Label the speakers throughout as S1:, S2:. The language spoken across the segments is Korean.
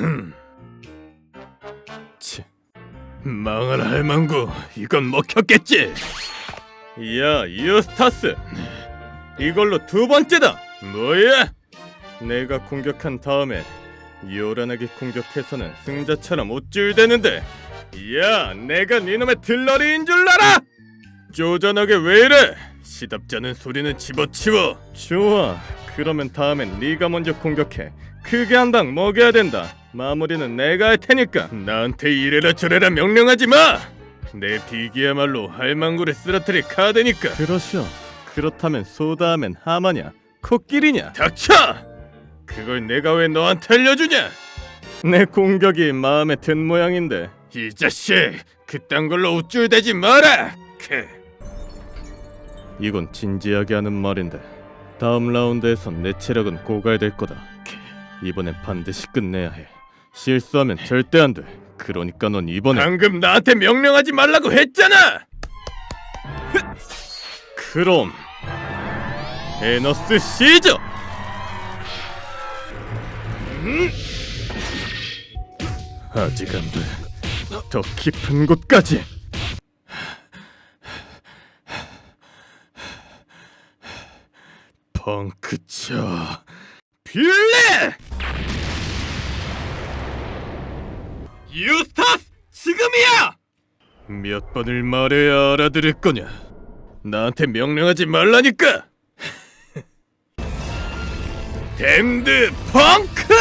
S1: 치, 망할 할망구 이건 먹혔겠지. 야 이오스타스, 이걸로 두 번째다. 뭐야? 내가 공격한 다음에 요란하게 공격해서는 승자처럼 우쭐대는데 야 내가 니놈의 들러리인 줄 알아? 쪼잔하게 왜 이래? 시답잖은 소리는 집어치워 좋아 그러면 다음엔 네가 먼저 공격해 크게 한 방 먹여야 된다 마무리는 내가 할 테니까. 나한테 이래라 저래라 명령하지 마 내 비기야말로 할망구를 쓰러뜨릴 카드니까. 그러시오. 그렇다면 소다하면 하마냐? 코끼리냐? 닥쳐! 그걸 내가 왜 너한테 알려주냐? 내 공격이 마음에 든 모양인데. 이 자식 그딴 걸로 우쭐대지 마라! 크. 이건 진지하게 하는 말인데 다음 라운드에선 내 체력은 고갈될 거다. 크. 이번엔 반드시 끝내야 해 실수하면 절대 안 돼 그러니까 넌 이번에 방금 나한테 명령하지 말라고 했잖아 그럼 에너스 시저 아직 안 돼. 더 깊은 곳까지. 펑크쳐 빌레! 몇 번을 말해야 알아들을 거냐? 나한테 명령하지 말라니까! 댐드 펑크!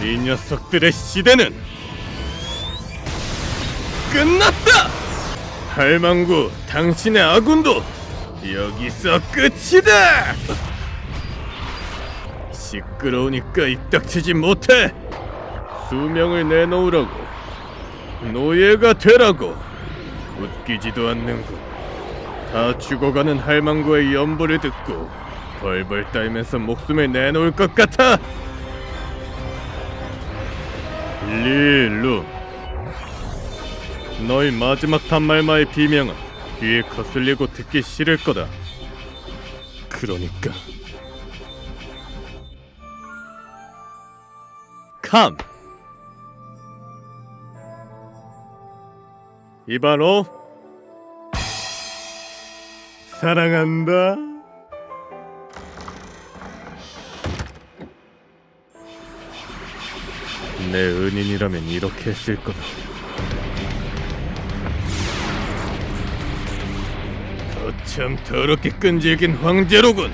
S1: 네 녀석들의 시대는 끝났다! 할망구, 당신의 아군도 여기서 끝이다! 시끄러우니까 입닥치지 못해! 수명을 내놓으라고 노예가 되라고. 웃기지도 않는군. 다 죽어가는 할망구의 연보를 듣고 벌벌 떨면서 목숨을 내놓을 것 같아. 릴루. 너의 마지막 단말마의 비명은 귀에 거슬리고 듣기 싫을 거다. 그러니까. 캄 이바로 사랑한다 내 은인이라면 이렇게 했을 거다. 거참 더럽게 끈질긴 황제로군.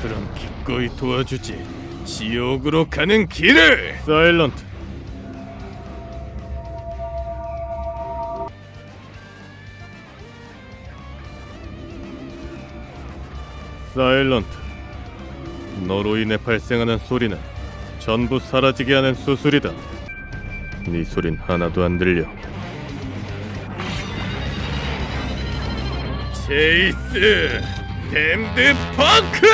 S1: 그럼 기꺼이 도와주지. 지옥으로 가는 길을. 사일런트. 사일런트. 너로 인해 발생하는 소리는 전부 사라지게 하는 수술이다. 네 소린 하나도 안 들려. 제이스 댐드 펑크!